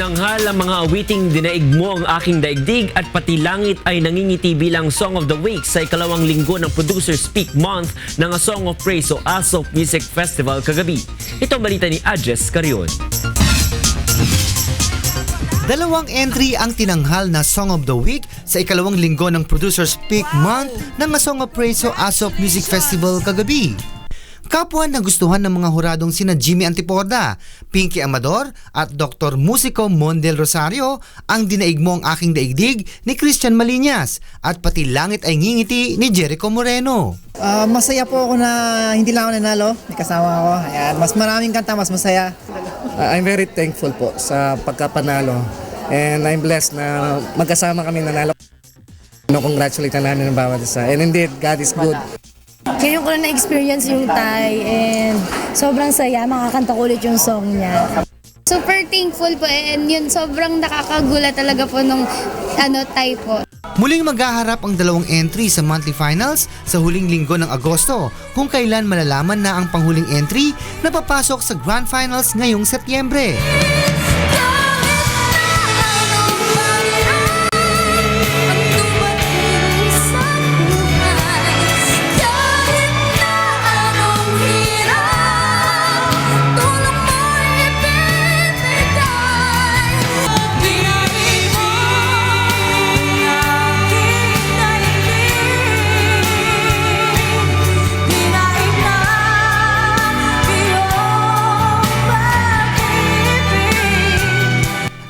Tumanghal ang mga awiting dinaig mo ang aking daigdig at pati langit ay nangingiti bilang Song of the Week sa ikalawang linggo ng Producer Speak Month ng A Song of Praise o ASOP Music Festival kagabi. Ito ang balita ni Adjes Carion. Dalawang entry ang tinanghal na Song of the Week sa ikalawang linggo ng Producers Peak Month ng A Song of Praise o ASOP Music Festival kagabi. Kapwa nagustuhan ng mga huradong sina Jimmy Antiporda, Pinky Amador at Dr. Musico Mondel Rosario ang dinaig mo ang aking daigdig ni Christian Malinas at pati langit ay ngingiti ni Jericho Moreno. Ah, masaya po ako na hindi lang ako nanalo, may kasama ako. Ayan, mas maraming kanta, mas masaya. Uh, I'm very thankful po sa pagkapanalo and I'm blessed na magkasama kami nanalo. No, congratulate na namin ng bawat isa. And indeed, God is good. Ngayon ko na na-experience yung Thai and sobrang saya, makakanta ko ulit yung song niya. Super thankful po and yun sobrang nakakagulat talaga po nung ano Thai po. Muling maghaharap ang dalawang entry sa monthly finals sa huling linggo ng Agosto kung kailan malalaman na ang panghuling entry na papasok sa Grand Finals ngayong Setyembre.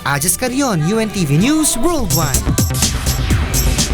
Ajas Carion, UNTV News Worldwide.